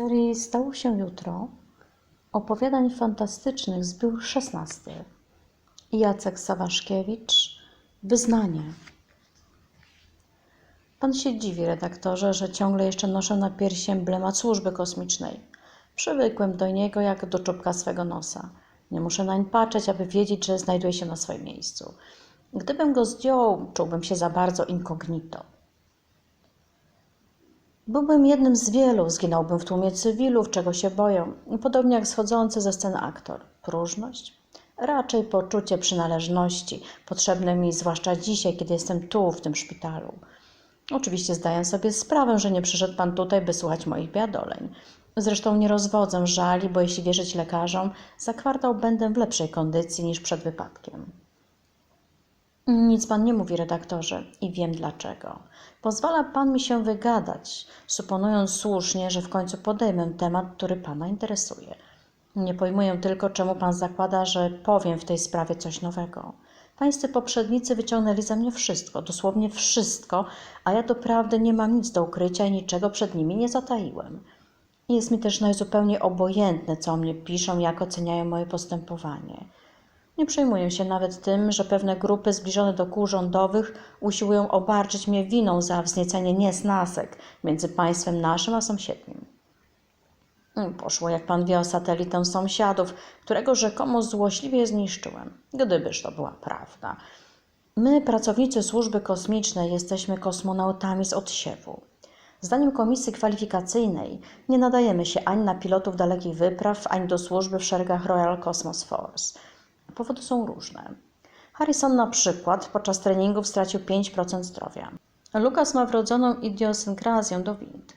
serii Stało się jutro opowiadań fantastycznych zbiór szesnasty Jacek Sawaszkiewicz Wyznanie Pan się dziwi, redaktorze, że ciągle jeszcze noszę na piersi emblemat służby kosmicznej. Przywykłem do niego jak do czubka swego nosa. Nie muszę nań patrzeć, aby wiedzieć, że znajduje się na swoim miejscu. Gdybym go zdjął, czułbym się za bardzo incognito. Byłbym jednym z wielu, zginąłbym w tłumie cywilów, czego się boją, podobnie jak schodzący ze sceny aktor. Próżność? Raczej poczucie przynależności, potrzebne mi zwłaszcza dzisiaj, kiedy jestem tu, w tym szpitalu. Oczywiście zdaję sobie sprawę, że nie przyszedł Pan tutaj, by słuchać moich biadoleń. Zresztą nie rozwodzę żali, bo jeśli wierzyć lekarzom, za kwartał będę w lepszej kondycji niż przed wypadkiem. Nic pan nie mówi, redaktorze, i wiem dlaczego. Pozwala pan mi się wygadać, suponując słusznie, że w końcu podejmę temat, który pana interesuje. Nie pojmuję tylko, czemu pan zakłada, że powiem w tej sprawie coś nowego. Pańscy poprzednicy wyciągnęli ze mnie wszystko, dosłownie wszystko, a ja doprawdy nie mam nic do ukrycia i niczego przed nimi nie zataiłem. Jest mi też najzupełniej obojętne, co o mnie piszą, jak oceniają moje postępowanie. Nie przejmuję się nawet tym, że pewne grupy zbliżone do kół rządowych usiłują obarczyć mnie winą za wzniecenie niesnasek między państwem naszym a sąsiednim. Mm, Poszło, jak pan wie, o satelitę sąsiadów, którego rzekomo złośliwie zniszczyłem, gdybyż to była prawda. My, pracownicy służby kosmicznej, jesteśmy kosmonautami z odsiewu. Zdaniem komisji kwalifikacyjnej nie nadajemy się ani na pilotów dalekich wypraw, ani do służby w szeregach Royal Cosmos Force. Powody są różne. Harrison na przykład podczas treningów stracił 5% zdrowia. Lucas ma wrodzoną idiosynkrazję do wind.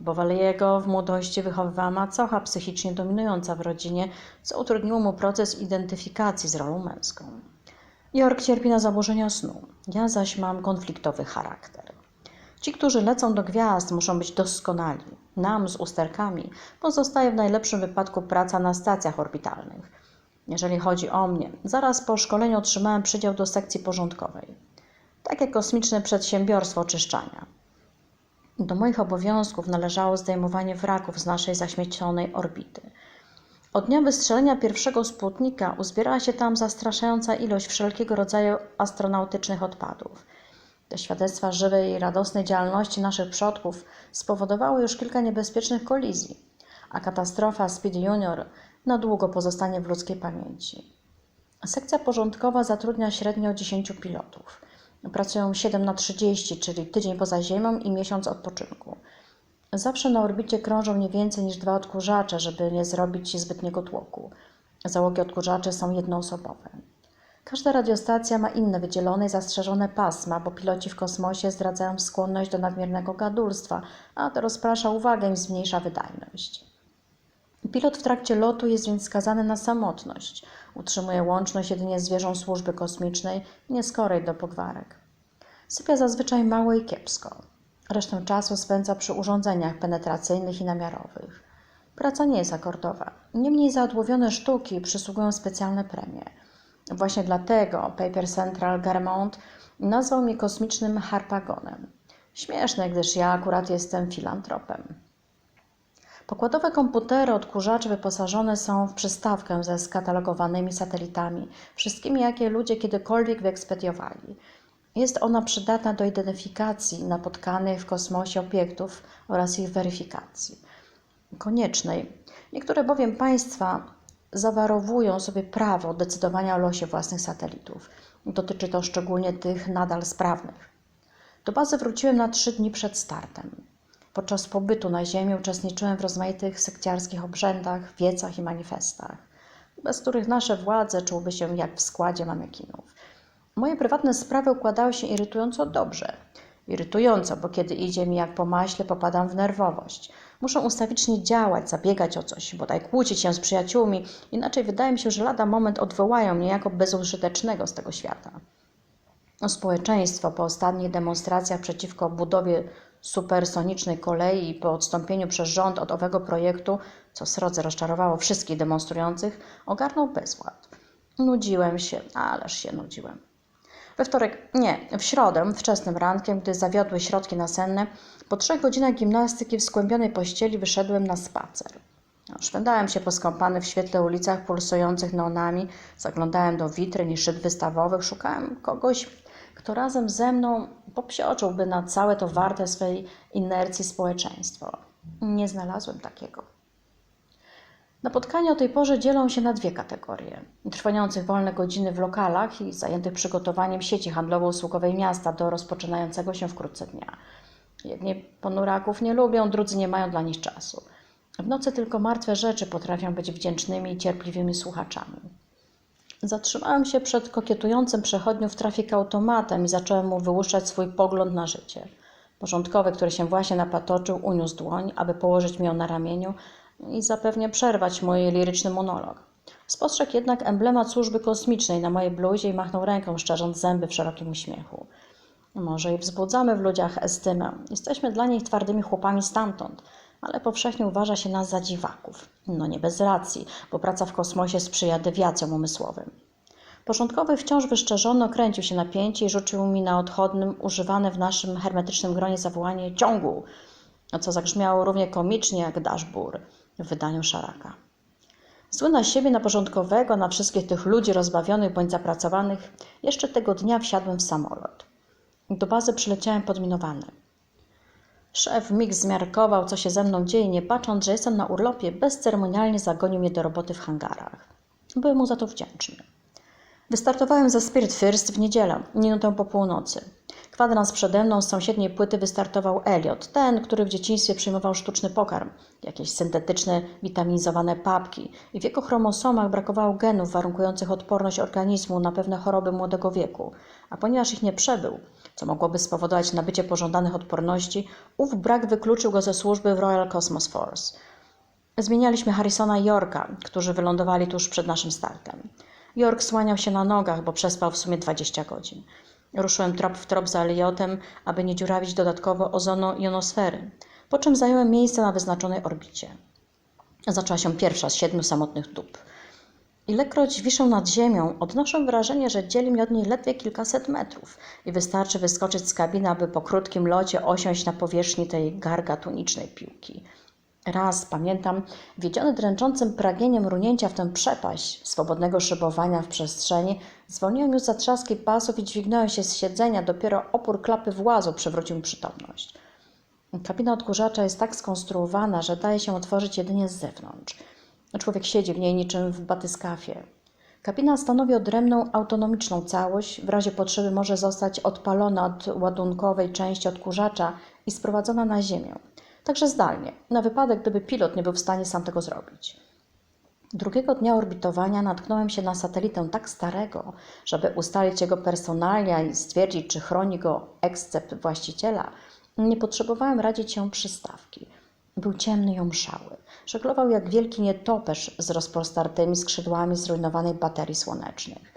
Bowaliego w młodości wychowywała macocha psychicznie dominująca w rodzinie, co utrudniło mu proces identyfikacji z rolą męską. York cierpi na zaburzenia snu, ja zaś mam konfliktowy charakter. Ci, którzy lecą do gwiazd, muszą być doskonali. Nam z usterkami pozostaje w najlepszym wypadku praca na stacjach orbitalnych. Jeżeli chodzi o mnie, zaraz po szkoleniu otrzymałem przydział do sekcji porządkowej. Takie kosmiczne przedsiębiorstwo oczyszczania. Do moich obowiązków należało zdejmowanie wraków z naszej zaśmiecionej orbity. Od dnia wystrzelenia pierwszego sputnika uzbierała się tam zastraszająca ilość wszelkiego rodzaju astronautycznych odpadów. Te świadectwa żywej i radosnej działalności naszych przodków spowodowały już kilka niebezpiecznych kolizji, a katastrofa Speed Junior na długo pozostanie w ludzkiej pamięci. Sekcja porządkowa zatrudnia średnio 10 pilotów. Pracują 7 na 30, czyli tydzień poza Ziemią i miesiąc odpoczynku. Zawsze na orbicie krążą nie więcej niż dwa odkurzacze, żeby nie zrobić zbytniego tłoku. Załogi odkurzaczy są jednoosobowe. Każda radiostacja ma inne wydzielone i zastrzeżone pasma, bo piloci w kosmosie zdradzają skłonność do nadmiernego gadulstwa, a to rozprasza uwagę i zmniejsza wydajność. Pilot w trakcie lotu jest więc skazany na samotność. Utrzymuje łączność jedynie z wieżą służby kosmicznej, nieskorej do pogwarek. Sypia zazwyczaj mało i kiepsko. Resztę czasu spędza przy urządzeniach penetracyjnych i namiarowych. Praca nie jest akordowa. Niemniej za odłowione sztuki przysługują specjalne premie. Właśnie dlatego Paper Central Garmont nazwał mnie kosmicznym harpagonem. Śmieszne, gdyż ja akurat jestem filantropem. Pokładowe komputery odkurzacze wyposażone są w przystawkę ze skatalogowanymi satelitami, wszystkimi jakie ludzie kiedykolwiek wyekspediowali. Jest ona przydatna do identyfikacji napotkanych w kosmosie obiektów oraz ich weryfikacji. Koniecznej. Niektóre bowiem państwa zawarowują sobie prawo decydowania o losie własnych satelitów. Dotyczy to szczególnie tych nadal sprawnych. Do bazy wróciłem na trzy dni przed startem. Podczas pobytu na Ziemi uczestniczyłem w rozmaitych sekciarskich obrzędach, wiecach i manifestach, bez których nasze władze czułyby się jak w składzie manekinów. Moje prywatne sprawy układały się irytująco dobrze. Irytująco, bo kiedy idzie mi jak po maśle, popadam w nerwowość. Muszę ustawicznie działać, zabiegać o coś, bodaj kłócić się z przyjaciółmi, inaczej wydaje mi się, że lada moment odwołają mnie jako bezużytecznego z tego świata. Społeczeństwo po ostatnich demonstracjach przeciwko budowie supersonicznej kolei po odstąpieniu przez rząd od owego projektu, co srodze rozczarowało wszystkich demonstrujących, ogarnął bezład. Nudziłem się, ależ się nudziłem. We wtorek, nie, w środę, wczesnym rankiem, gdy zawiodły środki nasenne, po trzech godzinach gimnastyki w skłębionej pościeli wyszedłem na spacer. Szwendałem się poskąpany w świetle ulicach pulsujących neonami, zaglądałem do witryn i szyb wystawowych, szukałem kogoś, kto razem ze mną popsioczyłby na całe to warte swej inercji społeczeństwo. Nie znalazłem takiego. Napotkania o tej porze dzielą się na dwie kategorie. Trwających wolne godziny w lokalach i zajętych przygotowaniem sieci handlowo-usługowej miasta do rozpoczynającego się wkrótce dnia. Jedni ponuraków nie lubią, drudzy nie mają dla nich czasu. W nocy tylko martwe rzeczy potrafią być wdzięcznymi i cierpliwymi słuchaczami. Zatrzymałem się przed kokietującym przechodniów trafik automatem i zacząłem mu wyłuszczać swój pogląd na życie. Porządkowy, który się właśnie napatoczył, uniósł dłoń, aby położyć mi ją na ramieniu i zapewnie przerwać mój liryczny monolog. Spostrzegł jednak emblemat służby kosmicznej na mojej bluzie i machnął ręką, szczerząc zęby w szerokim uśmiechu. Może i wzbudzamy w ludziach estymę. Jesteśmy dla nich twardymi chłopami stamtąd, ale powszechnie uważa się nas za dziwaków. No nie bez racji, bo praca w kosmosie sprzyja dewiacjom umysłowym. Porządkowy wciąż wyszczerzony kręcił się na pięcie i rzucił mi na odchodnym używane w naszym hermetycznym gronie zawołanie ciągu, co zagrzmiało równie komicznie jak daszbur w wydaniu szaraka. Zły na siebie, na porządkowego, na wszystkich tych ludzi rozbawionych bądź zapracowanych, jeszcze tego dnia wsiadłem w samolot. Do bazy przyleciałem podminowany. Szef mig zmiarkował, co się ze mną dzieje, nie patrząc, że jestem na urlopie, bezceremonialnie zagonił mnie do roboty w hangarach. Byłem mu za to wdzięczny. Wystartowałem ze Spirit First w niedzielę, minutę po północy. Kwadrans przede mną z sąsiedniej płyty wystartował Elliot, ten, który w dzieciństwie przyjmował sztuczny pokarm, jakieś syntetyczne, witaminizowane papki i w jego chromosomach brakowało genów warunkujących odporność organizmu na pewne choroby młodego wieku, a ponieważ ich nie przebył, co mogłoby spowodować nabycie pożądanych odporności, ów brak wykluczył go ze służby w Royal Cosmos Force. Zmienialiśmy Harrisona i Yorka, którzy wylądowali tuż przed naszym startem. York słaniał się na nogach, bo przespał w sumie 20 godzin. Ruszyłem trop w trop za Elliotem, aby nie dziurawić dodatkowo ozonu ionosfery, po czym zająłem miejsce na wyznaczonej orbicie. Zaczęła się pierwsza z siedmiu samotnych dup. Ilekroć wiszę nad ziemią, odnoszę wrażenie, że dzieli mnie od niej ledwie kilkaset metrów i wystarczy wyskoczyć z kabiny, aby po krótkim locie osiąść na powierzchni tej gargatunicznej piłki. Raz, pamiętam, wiedziony dręczącym pragnieniem runięcia w tę przepaść swobodnego szybowania w przestrzeni, zwolniłem już zatrzaski pasów i dźwignąłem się z siedzenia. Dopiero opór klapy włazu przywrócił przytomność. Kabina odkurzacza jest tak skonstruowana, że daje się otworzyć jedynie z zewnątrz. Człowiek siedzi w niej niczym w batyskafie. Kabina stanowi odrębną, autonomiczną całość. W razie potrzeby może zostać odpalona od ładunkowej części odkurzacza i sprowadzona na ziemię także zdalnie, na wypadek, gdyby pilot nie był w stanie sam tego zrobić. Drugiego dnia orbitowania natknąłem się na satelitę tak starego, żeby ustalić jego personalia i stwierdzić, czy chroni go ekscept właściciela, nie potrzebowałem radzić się przystawki. Był ciemny i omszały. Żeglował jak wielki nietoperz z rozpostartymi skrzydłami zrujnowanej baterii słonecznych.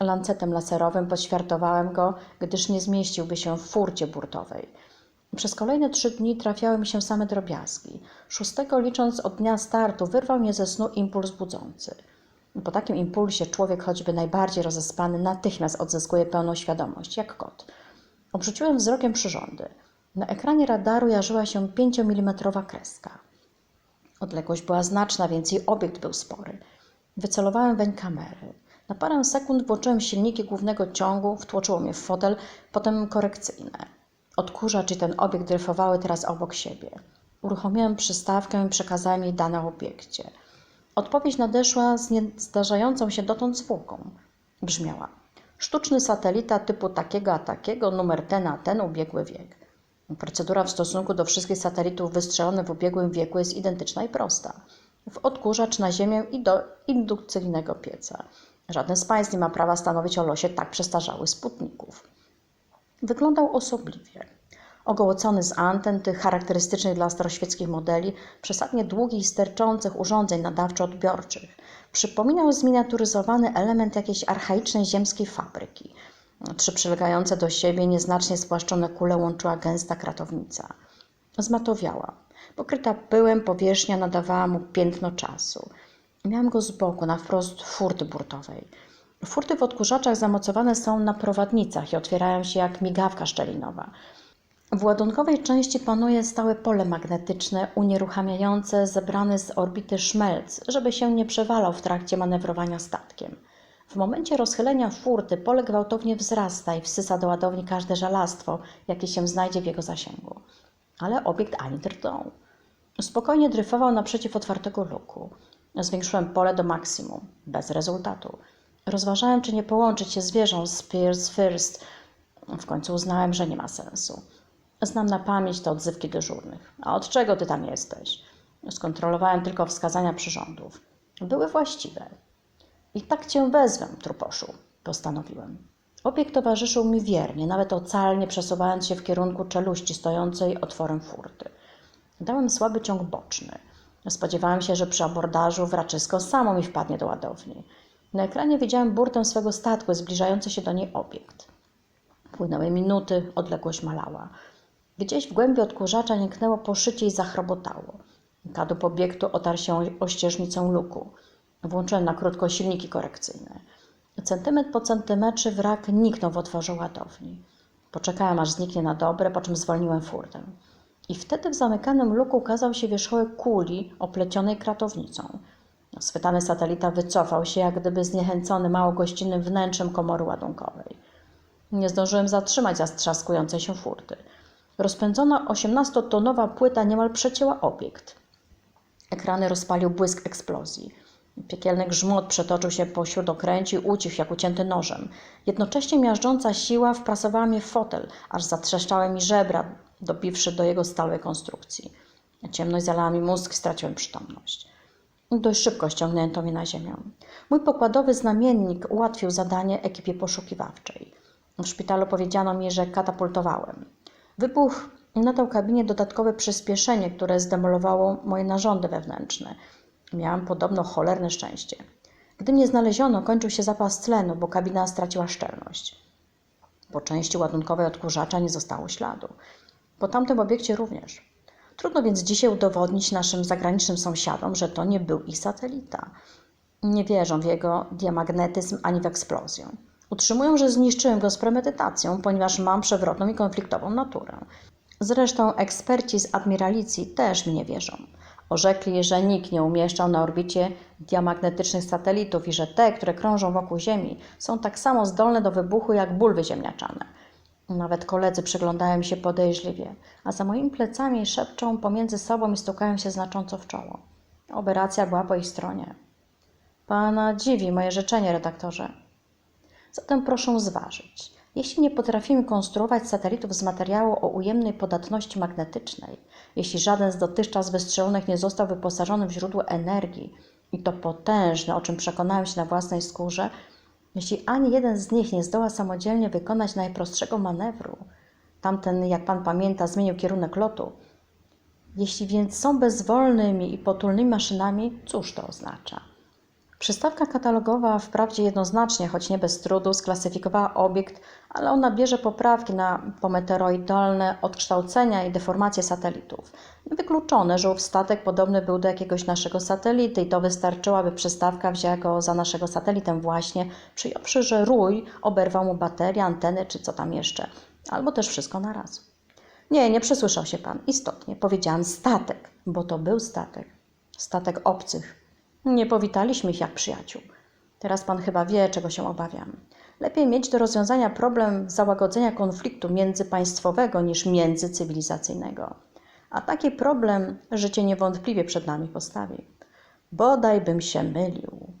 Lancetem laserowym podświartowałem go, gdyż nie zmieściłby się w furcie burtowej. Przez kolejne trzy dni trafiały mi się same drobiazgi. Szóstego, licząc od dnia startu, wyrwał mnie ze snu impuls budzący. Po takim impulsie człowiek, choćby najbardziej rozespany, natychmiast odzyskuje pełną świadomość, jak kot. Obrzuciłem wzrokiem przyrządy. Na ekranie radaru jarzyła się pięciomilimetrowa kreska. Odległość była znaczna, więc jej obiekt był spory. Wycelowałem weń kamery. Na parę sekund włączyłem silniki głównego ciągu, wtłoczyło mnie w fotel, potem korekcyjne. Odkurzacz i ten obiekt dryfowały teraz obok siebie. Uruchomiłem przystawkę i przekazałem jej dane o obiekcie. Odpowiedź nadeszła z niezdarzającą się dotąd zwłoką. Brzmiała: Sztuczny satelita typu takiego a takiego, numer ten a ten, ubiegły wiek. Procedura w stosunku do wszystkich satelitów wystrzelonych w ubiegłym wieku jest identyczna i prosta. W odkurzacz na Ziemię i do indukcyjnego pieca. Żaden z państw nie ma prawa stanowić o losie tak przestarzałych sputników. Wyglądał osobliwie. Ogołocony z anten, tych charakterystycznych dla staroświeckich modeli, przesadnie długich i sterczących urządzeń nadawczo-odbiorczych, przypominał zminiaturyzowany element jakiejś archaicznej ziemskiej fabryki. Trzy przylegające do siebie nieznacznie spłaszczone kule łączyła gęsta kratownica. Zmatowiała. Pokryta pyłem powierzchnia nadawała mu piętno czasu. Miałam go z boku, na wprost furty burtowej. Furty w odkurzaczach zamocowane są na prowadnicach i otwierają się jak migawka szczelinowa. W ładunkowej części panuje stałe pole magnetyczne unieruchamiające zebrany z orbity szmelc, żeby się nie przewalał w trakcie manewrowania statkiem. W momencie rozchylenia furty pole gwałtownie wzrasta i wsysa do ładowni każde żelastwo, jakie się znajdzie w jego zasięgu. Ale obiekt ani drgnął. Spokojnie dryfował naprzeciw otwartego luku. Zwiększyłem pole do maksimum, bez rezultatu. Rozważałem, czy nie połączyć się z wieżą Spears First. W końcu uznałem, że nie ma sensu. Znam na pamięć te odzywki dyżurnych. A od czego ty tam jesteś? Skontrolowałem tylko wskazania przyrządów. Były właściwe. I tak cię wezwę, truposzu, postanowiłem. Obiekt towarzyszył mi wiernie, nawet ocalnie przesuwając się w kierunku czeluści stojącej otworem furty. Dałem słaby ciąg boczny. Spodziewałem się, że przy abordażu wraczysko samo mi wpadnie do ładowni. Na ekranie widziałem burtę swego statku, zbliżający się do niej obiekt. Płynęły minuty, odległość malała. Gdzieś w głębi odkurzacza jęknęło poszycie i zachrobotało. Kadłub obiektu otarł się o ścieżnicę luku. Włączyłem na krótko silniki korekcyjne. Centymetr po centymetrze wrak niknął w otworze ładowni. Poczekałem, aż zniknie na dobre, po czym zwolniłem furtę. I wtedy w zamykanym luku ukazał się wierzchołek kuli oplecionej kratownicą. Schwytany satelita wycofał się, jak gdyby zniechęcony mało gościnnym wnętrzem komory ładunkowej. Nie zdążyłem zatrzymać zatrzaskującej się furty. Rozpędzona 18-tonowa płyta niemal przecięła obiekt. Ekrany rozpalił błysk eksplozji. Piekielny grzmot przetoczył się po śródokręci, ucichł jak ucięty nożem. Jednocześnie miażdżąca siła wprasowała mnie w fotel, aż zatrzeszczały mi żebra, dobiwszy do jego stałej konstrukcji. Ciemność zalała mi mózg, straciłem przytomność. Dość szybko ściągnięto mnie na ziemię. Mój pokładowy znamiennik ułatwił zadanie ekipie poszukiwawczej. W szpitalu powiedziano mi, że katapultowałem. Wybuch nadał kabinie dodatkowe przyspieszenie, które zdemolowało moje narządy wewnętrzne. Miałam podobno cholerne szczęście. Gdy mnie znaleziono, kończył się zapas tlenu, bo kabina straciła szczelność. Po części ładunkowej odkurzacza nie zostało śladu. Po tamtym obiekcie również. Trudno więc dzisiaj udowodnić naszym zagranicznym sąsiadom, że to nie był ich satelita. Nie wierzą w jego diamagnetyzm ani w eksplozję. Utrzymują, że zniszczyłem go z premedytacją, ponieważ mam przewrotną i konfliktową naturę. Zresztą eksperci z admiralicji też mi nie wierzą. Orzekli, że nikt nie umieszczał na orbicie diamagnetycznych satelitów i że te, które krążą wokół Ziemi, są tak samo zdolne do wybuchu jak bulwy ziemniaczane. Nawet koledzy przyglądają mi się podejrzliwie, a za moimi plecami szepczą pomiędzy sobą i stukają się znacząco w czoło. Operacja była po ich stronie. Pana dziwi moje życzenie, redaktorze. Zatem proszę zważyć. Jeśli nie potrafimy konstruować satelitów z materiału o ujemnej podatności magnetycznej, jeśli żaden z dotychczas wystrzelonych nie został wyposażony w źródło energii, i to potężne, o czym przekonałem się na własnej skórze, jeśli ani jeden z nich nie zdoła samodzielnie wykonać najprostszego manewru, tamten, jak pan pamięta, zmienił kierunek lotu, jeśli więc są bezwolnymi i potulnymi maszynami, cóż to oznacza? Przystawka katalogowa wprawdzie jednoznacznie, choć nie bez trudu, sklasyfikowała obiekt, ale ona bierze poprawki na pometeroidalne odkształcenia i deformacje satelitów. Wykluczone, że ów statek podobny był do jakiegoś naszego satelity i to wystarczyło, aby przystawka wzięła go za naszego satelitę właśnie, przyjąwszy, że rój oberwał mu baterie, anteny czy co tam jeszcze, albo też wszystko na raz. Nie, nie przysłyszał się pan. Istotnie, powiedziałam statek, bo to był statek. Statek obcych, nie powitaliśmy ich jak przyjaciół. Teraz pan chyba wie, czego się obawiam. Lepiej mieć do rozwiązania problem załagodzenia konfliktu międzypaństwowego niż międzycywilizacyjnego. A taki problem życie niewątpliwie przed nami postawi. Bodaj bym się mylił.